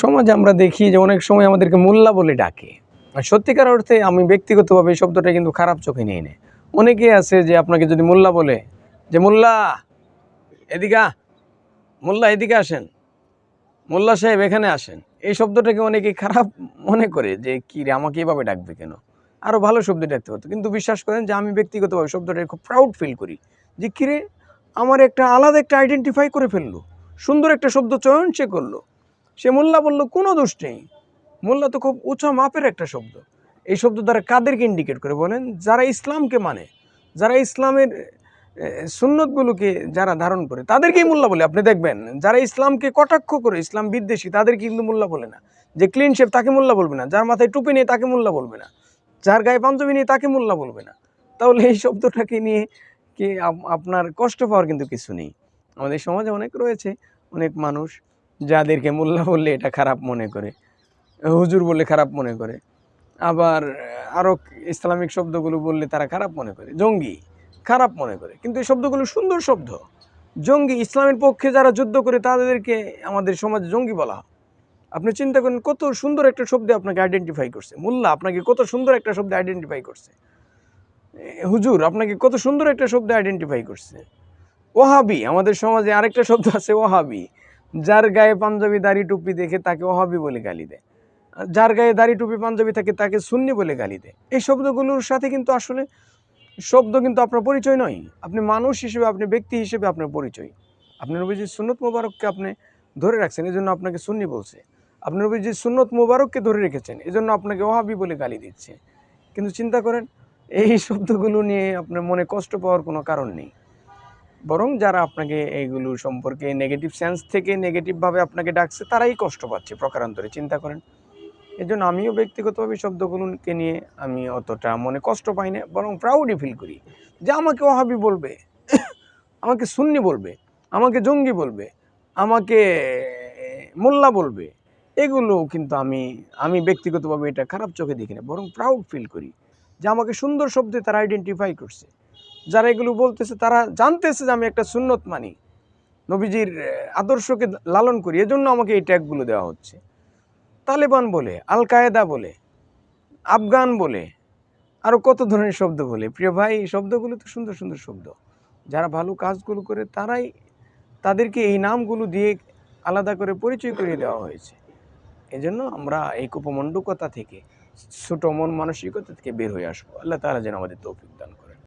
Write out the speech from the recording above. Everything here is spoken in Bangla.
সমাজে আমরা দেখি যে অনেক সময় আমাদেরকে মোল্লা বলে ডাকে। আর সত্যিকার অর্থে আমি ব্যক্তিগতভাবে এই শব্দটা কিন্তু খারাপ চোখে নিয়ে নেই অনেকে আছে যে আপনাকে যদি মোল্লা বলে যে, মোল্লা, এদিকে মোল্লা এদিকে আসেন, মোল্লা সাহেব এখানে আসেন। এই শব্দটাকে অনেকে খারাপ মনে করে যে, কি রে, আমাকে এভাবে ডাকবে কেন? আরও ভালো শব্দ ডাকতে হতো। কিন্তু বিশ্বাস করেন যে, আমি ব্যক্তিগতভাবে শব্দটা খুব প্রাউড ফিল করি যে কিরে আমার একটা আলাদা একটা আইডেন্টিফাই করে ফেলল। সুন্দর একটা শব্দ চয়ন সে করল। সে মোল্লা বলল, কোনো দোষ নেই। মোল্লা তো খুব উঁচা মাপের একটা শব্দ। এই শব্দ দ্বারা কাদেরকে ইন্ডিকেট করে? বলেন, যারা ইসলামকে মানে যারা ইসলামের সুন্নতগুলোকে যারা ধারণ করে, তাদেরকেই মোল্লা বলে। আপনি দেখবেন, যারা ইসলামকে কটাক্ষ করে, ইসলাম বিদ্বেষী তাদেরকে কিন্তু মোল্লা বলে না। যে ক্লিন শেপ তাকে মোল্লা বলবে না, যার মাথায় টুপি নেই তাকে মোল্লা বলবে না, যার গায়ে পাঞ্জাবি নেই তাকে মোল্লা বলবে না। তাহলে এই শব্দটাকে নিয়ে কি আপ- আপনার কষ্ট পাওয়ার কিন্তু কিছু নেই। আমাদের সমাজে অনেক রয়েছে, অনেক মানুষ যাদেরকে মোল্লা বললে এটা খারাপ মনে করে, হুজুর বললে খারাপ মনে করে, আবার আরও ইসলামিক শব্দগুলো বললে তারা খারাপ মনে করে, জঙ্গি খারাপ মনে করে। কিন্তু এই শব্দগুলো সুন্দর শব্দ। জঙ্গি, ইসলামের পক্ষে যারা যুদ্ধ করে তাদেরকে আমাদের সমাজে জঙ্গি বলা হয়। আপনি চিন্তা করেন কত সুন্দর একটা শব্দে আপনাকে আইডেন্টিফাই করছে। মোল্লা আপনাকে কত সুন্দর একটা শব্দে আইডেন্টিফাই করছে। হুজুর আপনাকে কত সুন্দর একটা শব্দে আইডেন্টিফাই করছে। ওহাবি, আমাদের সমাজে আরেকটা শব্দ আছে ওহাবি। যার গায়ে পাঞ্জাবি, দাড়ি, টুপি দেখে তাকে ওহাবি বলে গালি দেয়। যার গায়ে দাড়ি, টুপি, পাঞ্জাবি থাকে তাকে সুন্নি বলে গালি দেয়। এই শব্দগুলোর সাথে কিন্তু আসলে শব্দ কিন্তু আপনার পরিচয় নয়। আপনি মানুষ হিসেবে, আপনি ব্যক্তি হিসেবে আপনার পরিচয়। আপনার নবীজি সুন্নত মোবারককে আপনি ধরে রাখছেন এই জন্য আপনাকে সুন্নি বলছে। আপনার নবীজি সুন্নত মোবারককে ধরে রেখেছেন এই জন্য আপনাকে ওহাবি বলে গালি দিচ্ছে। কিন্তু চিন্তা করেন, এই শব্দগুলো নিয়ে আপনার মনে কষ্ট পাওয়ার কোনো কারণ নেই। বরং যারা আপনাকে এইগুলো সম্পর্কে নেগেটিভ সেন্স থেকে নেগেটিভভাবে আপনাকে ডাকছে, তারাই কষ্ট পাচ্ছে, প্রকারান্তরে চিন্তা করেন। এই জন্য আমিও ব্যক্তিগতভাবে শব্দগুলোকে নিয়ে আমি অতটা মনে কষ্ট পাই না, বরং প্রাউডই ফিল করি যে আমাকে ওহাবি বলবে, আমাকে সুন্নি বলবে, আমাকে জঙ্গি বলবে, আমাকে মোল্লা বলবে। এগুলো কিন্তু আমি আমি ব্যক্তিগতভাবে এটা খারাপ চোখে দেখি না, বরং প্রাউড ফিল করি যে আমাকে সুন্দর শব্দে তারা আইডেন্টিফাই করছে। যারা এগুলো বলতেছে, তারা জানতেছে যে আমি একটা সুন্নত মানি। নবীজির আদর্শকে লালন করি, এজন্য আমাকে এই ট্যাগগুলো দেওয়া হচ্ছে। তালেবান বলে আল কায়েদা বলে, আফগান বলে আরও কত ধরনের শব্দ বলে। প্রিয় ভাই, এই শব্দগুলো তো সুন্দর সুন্দর শব্দ। যারা ভালো কাজগুলো করে, তারাই তাদেরকে এই নামগুলো দিয়ে আলাদা করে পরিচয় করিয়ে দেওয়া হয়েছে। এজন্য আমরা এই কুপমণ্ডকতা থেকে, ছোটো মন মানসিকতা থেকে বের হয়ে আসব। আল্লাহ তারা যেন আমাদের তৌফিক দান